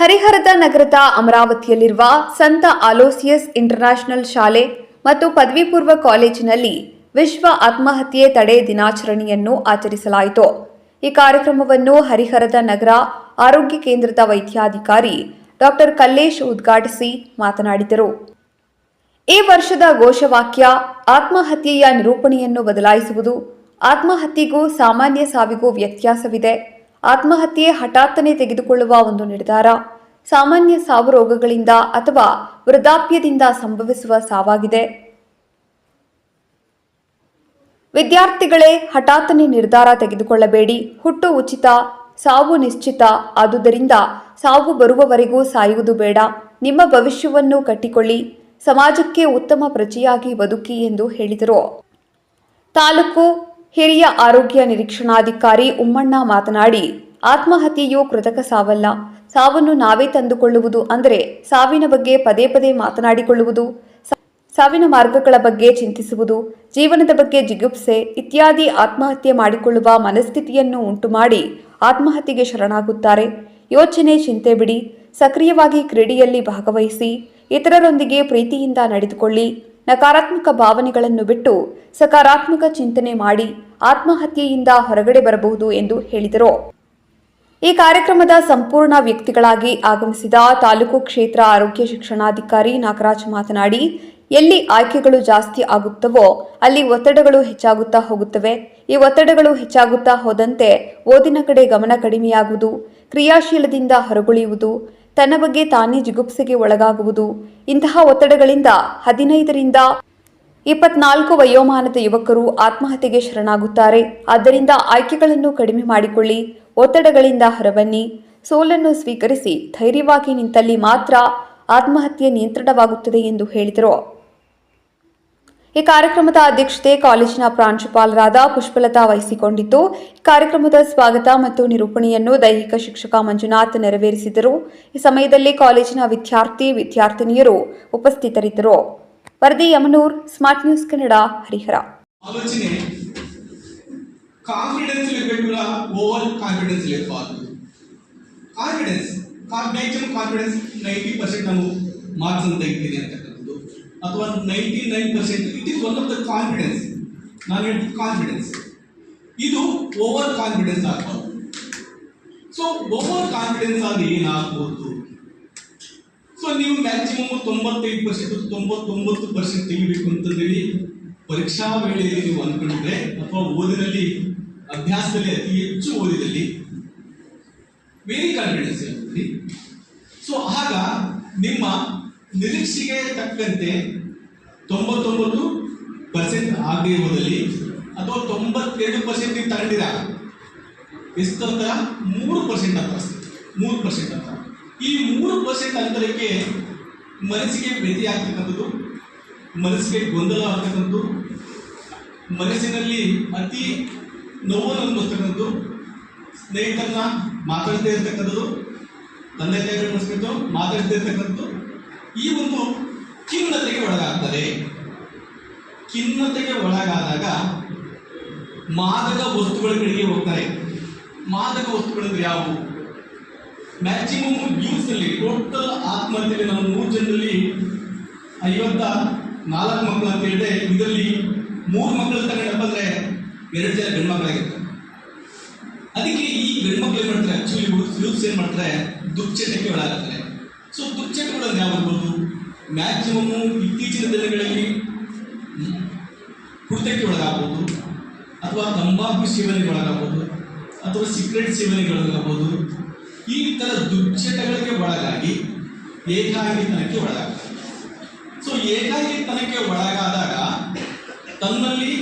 ಹರಿಹರದ ನಗರದ ಅಮರಾವತಿಯಲ್ಲಿರುವ ಸಂತ ಅಲೋಸಿಯಸ್ ಇಂಟರ್ನ್ಯಾಷನಲ್ ಶಾಲೆ ಮತ್ತು ಪದವಿ ಪೂರ್ವ ಕಾಲೇಜಿನಲ್ಲಿ ವಿಶ್ವ ಆತ್ಮಹತ್ಯೆ ತಡೆ ದಿನಾಚರಣೆಯನ್ನು ಆಚರಿಸಲಾಯಿತು. ಈ ಕಾರ್ಯಕ್ರಮವನ್ನು ಹರಿಹರದ ನಗರ ಆರೋಗ್ಯ ಕೇಂದ್ರದ ವೈದ್ಯಾಧಿಕಾರಿ ಡಾಕ್ಟರ್ ಕಲ್ಲೇಶ್ ಉದ್ಘಾಟಿಸಿ ಮಾತನಾಡಿದರು. ಈ ವರ್ಷದ ಘೋಷವಾಕ್ಯ, ಆತ್ಮಹತ್ಯೆಯ ನಿರೂಪಣೆಯನ್ನು ಬದಲಾಯಿಸುವುದು, ಆತ್ಮಹತ್ಯೆಗೂ ಸಾಮಾನ್ಯ ಸಾವಿಗೂ ವ್ಯತ್ಯಾಸವಿದೆ. ಆತ್ಮಹತ್ಯೆ ಹಠಾತ್ತನೆ ತೆಗೆದುಕೊಳ್ಳುವ ಒಂದು ನಿರ್ಧಾರ. ಸಾಮಾನ್ಯ ಸಾವು ರೋಗಗಳಿಂದ ಅಥವಾ ವೃದ್ಧಾಪ್ಯದಿಂದ ಸಂಭವಿಸುವ ಸಾವಾಗಿದೆ. ವಿದ್ಯಾರ್ಥಿಗಳೇ, ಹಠಾತ್ತನೆ ನಿರ್ಧಾರ ತೆಗೆದುಕೊಳ್ಳಬೇಡಿ. ಹುಟ್ಟು ಉಚಿತ, ಸಾವು ನಿಶ್ಚಿತ. ಆದುದರಿಂದ ಸಾವು ಬರುವವರೆಗೂ ಸಾಯುವುದು ಬೇಡ. ನಿಮ್ಮ ಭವಿಷ್ಯವನ್ನು ಕಟ್ಟಿಕೊಳ್ಳಿ. ಸಮಾಜಕ್ಕೆ ಉತ್ತಮ ಪ್ರಜೆಯಾಗಿ ಬದುಕಿ ಎಂದು ಹೇಳಿದರು. ತಾಲೂಕು ಹಿರಿಯ ಆರೋಗ್ಯ ನಿರೀಕ್ಷಣಾಧಿಕಾರಿ ಉಮ್ಮಣ್ಣ ಮಾತನಾಡಿ, ಆತ್ಮಹತ್ಯೆಯು ಕೃತಕ ಸಾವಲ್ಲ. ಸಾವನ್ನು ನಾವೇ ತಂದುಕೊಳ್ಳುವುದು ಅಂದರೆ ಸಾವಿನ ಬಗ್ಗೆ ಪದೇ ಪದೇ ಮಾತನಾಡಿಕೊಳ್ಳುವುದು, ಸಾವಿನ ಮಾರ್ಗಗಳ ಬಗ್ಗೆ ಚಿಂತಿಸುವುದು, ಜೀವನದ ಬಗ್ಗೆ ಜಿಗುಪ್ಸೆ ಇತ್ಯಾದಿ ಆತ್ಮಹತ್ಯೆ ಮಾಡಿಕೊಳ್ಳುವ ಮನಸ್ಥಿತಿಯನ್ನು ಉಂಟುಮಾಡಿ ಆತ್ಮಹತ್ಯೆಗೆ ಶರಣಾಗುತ್ತಾರೆ. ಯೋಚನೆ, ಚಿಂತೆ ಬಿಡಿ. ಸಕ್ರಿಯವಾಗಿ ಕ್ರೀಡೆಯಲ್ಲಿ ಭಾಗವಹಿಸಿ, ಇತರರೊಂದಿಗೆ ಪ್ರೀತಿಯಿಂದ ನಡೆದುಕೊಳ್ಳಿ. ನಕಾರಾತ್ಮಕ ಭಾವನೆಗಳನ್ನು ಬಿಟ್ಟು ಸಕಾರಾತ್ಮಕ ಚಿಂತನೆ ಮಾಡಿ ಆತ್ಮಹತ್ಯೆಯಿಂದ ಹೊರಗಡೆ ಬರಬಹುದು ಎಂದು ಹೇಳಿದರು. ಈ ಕಾರ್ಯಕ್ರಮದ ಸಂಪೂರ್ಣ ವ್ಯಕ್ತಿಗಳಾಗಿ ಆಗಮಿಸಿದ ತಾಲೂಕು ಕ್ಷೇತ್ರ ಆರೋಗ್ಯ ಶಿಕ್ಷಣಾಧಿಕಾರಿ ನಾಗರಾಜ್ ಮಾತನಾಡಿ, ಎಲ್ಲಿ ಆಯ್ಕೆಗಳು ಜಾಸ್ತಿ ಆಗುತ್ತವೋ ಅಲ್ಲಿ ಒತ್ತಡಗಳು ಹೆಚ್ಚಾಗುತ್ತಾ ಹೋಗುತ್ತವೆ. ಈ ಒತ್ತಡಗಳು ಹೆಚ್ಚಾಗುತ್ತಾ ಹೋದಂತೆ ಓದಿನ ಕಡೆ ಗಮನ ಕಡಿಮೆಯಾಗುವುದು, ಕ್ರಿಯಾಶೀಲದಿಂದ ಹೊರಗುಳಿಯುವುದು ತನ್ನ ಬಗ್ಗೆ ತಾನೇ ಜಿಗುಪ್ಸೆಗೆ ಒಳಗಾಗುವುದು. ಇಂತಹ ಒತ್ತಡಗಳಿಂದ ಹದಿನೈದರಿಂದ ಇಪ್ಪತ್ನಾಲ್ಕು ವಯೋಮಾನದ ಯುವಕರು ಆತ್ಮಹತ್ಯೆಗೆ ಶರಣಾಗುತ್ತಾರೆ. ಆದ್ದರಿಂದ ಆಯ್ಕೆಗಳನ್ನು ಕಡಿಮೆ ಮಾಡಿಕೊಳ್ಳಿ. ಒತ್ತಡಗಳಿಂದ ಹೊರಬನ್ನಿ. ಸೋಲನ್ನು ಸ್ವೀಕರಿಸಿ ಧೈರ್ಯವಾಗಿ ನಿಂತಲ್ಲಿ ಮಾತ್ರ ಆತ್ಮಹತ್ಯೆ ನಿಯಂತ್ರಣವಾಗುತ್ತದೆ ಎಂದು ಹೇಳಿದರು. ಈ ಕಾರ್ಯಕ್ರಮದ ಅಧ್ಯಕ್ಷತೆ ಕಾಲೇಜಿನ ಪ್ರಾಂಶುಪಾಲರಾದ ಪುಷ್ಪಲತಾ ವಹಿಸಿಕೊಂಡಿದ್ದು ಕಾರ್ಯಕ್ರಮದ ಸ್ವಾಗತ ಮತ್ತು ನಿರೂಪಣೆಯನ್ನು ದೈಹಿಕ ಶಿಕ್ಷಕ ಮಂಜುನಾಥ್ ನೆರವೇರಿಸಿದರು. ಈ ಸಮಯದಲ್ಲಿ ಕಾಲೇಜಿನ ವಿದ್ಯಾರ್ಥಿ, ವಿದ್ಯಾರ್ಥಿನಿಯರು ಉಪಸ್ಥಿತರಿದ್ದರು. ವರದಿ Yamanur smart news Kannada Harihara. Confidence confidence ninety percent ನಾವು ಮಾರ್ಕ್ಸ್ ಅಂತ. ಅಥವಾ ninety nine percent it is one of the confidence ನಾನು ಹೇಳ್ತೀನಿ ಕಾನ್ಫಿಡೆನ್ಸ್ ಇದು ಓವರ್ ಕಾನ್ಫಿಡೆನ್ಸ್ ಆಗ್ಬೋದು. ಸೊ ಓವರ್ ಕಾನ್ಫಿಡೆನ್ಸ್ ಆದ್ರೆ ಏನಾಗ್ಬೋದು? ಸೊ ನೀವು ಮ್ಯಾಕ್ಸಿಮಮ್ ತೊಂಬತ್ತೈದು ಪರ್ಸೆಂಟ್ ತೊಂಬತ್ತೊಂಬತ್ತು ಪರ್ಸೆಂಟ್ ತೆಗಿಬೇಕು ಅಂತಂದೇಳಿ ಪರೀಕ್ಷಾ ವೇಳೆಯಲ್ಲಿ ನೀವು ಅನ್ಕೊಂಡಿದ್ರೆ, ಅಥವಾ ಓದಿನಲ್ಲಿ, ಅಭ್ಯಾಸದಲ್ಲಿ ಅತಿ ಹೆಚ್ಚು ಓದಿದಲ್ಲಿ ವೆರಿ ಕಾನ್ಫಿಡೆನ್ಸ್ ಇರ್ತದೆ ಸೊ ಆಗ ನಿಮ್ಮ ನಿರೀಕ್ಷೆಗೆ ತಕ್ಕಂತೆ ತೊಂಬತ್ತೊಂಬತ್ತು ಪರ್ಸೆಂಟ್ ಆಗದೆ ಇರುವುದಲ್ಲಿ ಅಥವಾ ತೊಂಬತ್ತೆರಡು ಪರ್ಸೆಂಟ್ ನೀವು ತಗೊಂಡಿರ ಮೂರು ಪರ್ಸೆಂಟ್ ಅಂತ ಮೂರು ಪರ್ಸೆಂಟ್ ಅಂತ. ಈ ಮೂರು ಪರ್ಸೆಂಟ್ ಅಂತರಕ್ಕೆ ಮನಸ್ಸಿಗೆ ವ್ಯತಿ ಆಗ್ತಕ್ಕಂಥದ್ದು, ಮನಸ್ಸಿಗೆ ಗೊಂದಲ ಆಗ್ತಕ್ಕಂಥದ್ದು, ಮನಸ್ಸಿನಲ್ಲಿ ಅತಿ ನೋವನ್ನು ಅನುಭವಿಸ್ತಕ್ಕಂಥದ್ದು, ಸ್ನೇಹಿತರನ್ನ ಮಾತಾಡದೇ ಇರ್ತಕ್ಕಂಥದ್ದು, ತಂದೆ ತಾಯಿಗಳ ಮಾತಾಡದೇ ಇರ್ತಕ್ಕಂಥದ್ದು ಈ ಒಂದು ಖಿನ್ನತೆಗೆ ಒಳಗಾಗ್ತದೆ. ಖಿನ್ನತೆಗೆ ಒಳಗಾದಾಗ ಮಾದಕ ವಸ್ತುಗಳ ಕಡೆಗೆ ಹೋಗ್ತಾರೆ. ಮಾದಕ ವಸ್ತುಗಳಂದ್ರೆ ಯಾವುವು ಮ್ಯಾಕ್ಸಿಮಮ್ ನ್ಯೂಸಲ್ಲಿ ಟೋಟಲ್ ಆತ್ಮಹತ್ಯೆಯಲ್ಲಿ ನಮ್ಮ ಮೂರು ಜನರಲ್ಲಿ ಐವತ್ತ ನಾಲ್ಕು ಮಕ್ಕಳು ಅಂತ ಹೇಳಿದ್ರೆ ಇದರಲ್ಲಿ ಮೂರು ಮಕ್ಕಳು ತಗೊಂಡಪ್ಪ ಅಂದರೆ ಎರಡು ಜನ ಗಂಡು ಅದಕ್ಕೆ ಈ ಗಂಡು ಮಕ್ಕಳು ಏನ್ ಮಾಡ್ತಾರೆ? ಆಕ್ಚುಲಿ ಯೂತ್ಸ್ ಏನ್ ಮಾಡ್ತಾರೆ? ದುಶ್ಚಟಕ್ಕೆ ಒಳಗಾಗ್ತಾರೆ. ಸೊ ದುಶ್ಚಟಗಳು ಯಾವಾಗಬಹುದು ಮ್ಯಾಕ್ಸಿಮಮ್ ಇತ್ತೀಚಿನ ದಿನಗಳಲ್ಲಿ ಕುಡಿತಕ್ಕೆ ಒಳಗಾಗ್ಬೋದು, ಅಥವಾ ತಂಬಾಕು ಸೇವನೆಗೆ ಒಳಗಾಗಬಹುದು ಅಥವಾ ಸಿಗರೆಟ್ ಸೇವನೆಗೆ ಒಳಗಾಗ್ಬೋದು. ಈ ತರ ದುಶ್ಚಟಗಳಿಗೆ ಒಳಗಾಗಿ ಏಕಾಂಗಿತನಕ್ಕೆ ಒಳಗಾಗ್ತದೆ. ಸೊ ಏಕಾಂಗಿತನಕ್ಕೆ ಒಳಗಾದಾಗ ತನ್ನಲ್ಲಿ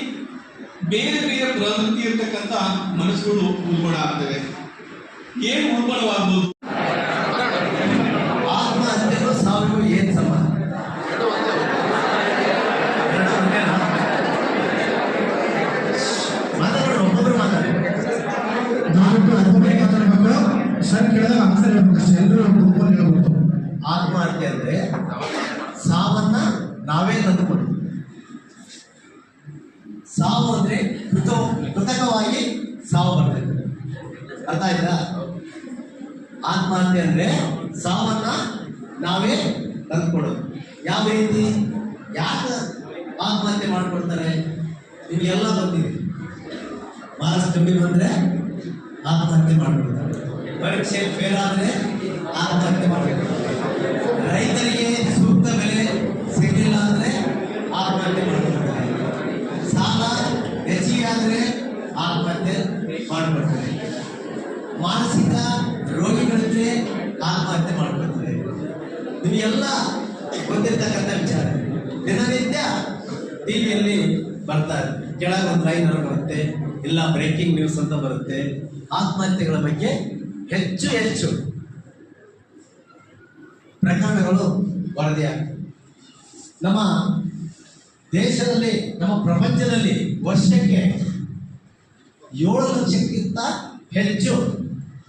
ಬೇರೆ ಬೇರೆ ಪ್ರವೃತ್ತಿ ಇರತಕ್ಕಂಥ ಮನಸ್ಸುಗಳು ಉಲ್ಬಣ ಆಗ್ತವೆ ಏನು ಉಲ್ಬಣವಾಗ್ಬೋದು ಸಾವನ್ನ ನಾವೇ ತಂದುಕೊಳ್ಳುದು ಸಾವು ಅಂದ್ರೆ ಕೃತ ಕೃತಕವಾಗಿ ಸಾವು ಬರ್ತದೆ. ಅರ್ಥ ಆಯ್ತಾ? ಆತ್ಮಹತ್ಯೆ ಅಂದ್ರೆ ಸಾವನ್ನ ನಾವೇ ತಂದುಕೊಡೋದು ಯಾವ ರೀತಿ? ಯಾಕೆ ಆತ್ಮಹತ್ಯೆ ಮಾಡಿಕೊಡ್ತಾರೆ ನಿಮಗೆಲ್ಲ ಮಾರ್ಕ್ಸ್ ಕಮ್ಮಿ ಬಂದ್ರೆ ಆತ್ಮಹತ್ಯೆ ಮಾಡ್ಕೊಳ್ತಾರೆ. ಪರೀಕ್ಷೆ ಫೇಲ್ ಆದರೆ ಆತ್ಮಹತ್ಯೆ ಮಾಡಬೇಕು. ರೈತರಿಗೆ ಸೂಕ್ತ ಬೆಲೆ ಸಿಗಲಿಲ್ಲ ಅಂದರೆ ಆತ್ಮಹತ್ಯೆ ಮಾಡಿಕೊಡ್ತಾರೆ ಸಾಲ ಹೆಚ್ಚಿಗೆ ಆದರೆ ಆತ್ಮಹತ್ಯೆ ಮಾಡಿಕೊಡ್ತಾರೆ ಮಾನಸಿಕ ರೋಗಿಗಳಿಗೆ ಆತ್ಮಹತ್ಯೆ ನೀವು ನಿಮಗೆಲ್ಲ ಗೊತ್ತಿರ್ತಕ್ಕಂಥ ವಿಚಾರ. ದಿನನಿತ್ಯ ಟಿವಿಯಲ್ಲಿ ಬರ್ತಾರೆ ಕೆಳಗೆ ಒಂದು ಲೈನ್ ಬರುತ್ತೆ. ಇಲ್ಲ ಬ್ರೇಕಿಂಗ್ ನ್ಯೂಸ್ ಅಂತ ಬರುತ್ತೆ. ಆತ್ಮಹತ್ಯೆಗಳ ಬಗ್ಗೆ ಹೆಚ್ಚು ಹೆಚ್ಚು. ಪ್ರಕರಣಗಳು ವರದಿಯಾಗ್ತವೆ. ನಮ್ಮ ದೇಶದಲ್ಲಿ, ನಮ್ಮ ಪ್ರಪಂಚದಲ್ಲಿ ವರ್ಷಕ್ಕೆ ಏಳು ಲಕ್ಷಕ್ಕಿಂತ ಹೆಚ್ಚು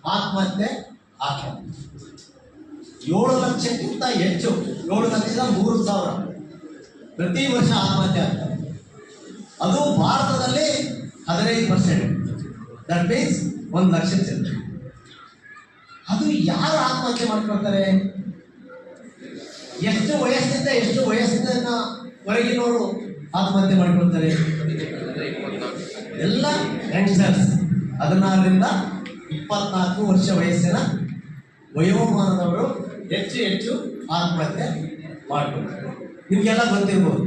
ಆತ್ಮಹತ್ಯೆ ಆಗ್ತವೆ ಏಳು ಲಕ್ಷಕ್ಕಿಂತ ಹೆಚ್ಚು, ಏಳು ಲಕ್ಷದ ಮೂರು ಸಾವಿರ ಪ್ರತಿ ವರ್ಷ ಆತ್ಮಹತ್ಯೆ ಆಗ್ತದೆ. ಅದು ಭಾರತದಲ್ಲಿ ಹದಿನೈದು ಪರ್ಸೆಂಟ್ ದಟ್ ಮೀನ್ಸ್ ಒಂದು ಲಕ್ಷ ಜನ ಅದು ಯಾರು ಆತ್ಮಹತ್ಯೆ ಮಾಡ್ಕೊಳ್ತಾರೆ? ಎಷ್ಟು ವಯಸ್ಸಿಂದ ಎಷ್ಟು ವಯಸ್ಸಿನ ಹೊರಗಿನವರು ಆತ್ಮಹತ್ಯೆ ಮಾಡ್ಕೊಳ್ತಾರೆ? ಎಲ್ಲ ಯಂಗ್ಸ್ಟರ್ಸ್ ಹದಿನಾರರಿಂದ ಇಪ್ಪತ್ನಾಲ್ಕು ವರ್ಷ ವಯಸ್ಸಿನ ವಯೋಮಾನದವರು ಹೆಚ್ಚು ಹೆಚ್ಚು ಆತ್ಮಹತ್ಯೆ ಮಾಡ್ಕೊಳ್ತಾರೆ. ನಿಮಗೆಲ್ಲ ಗೊತ್ತಿರ್ಬೋದು.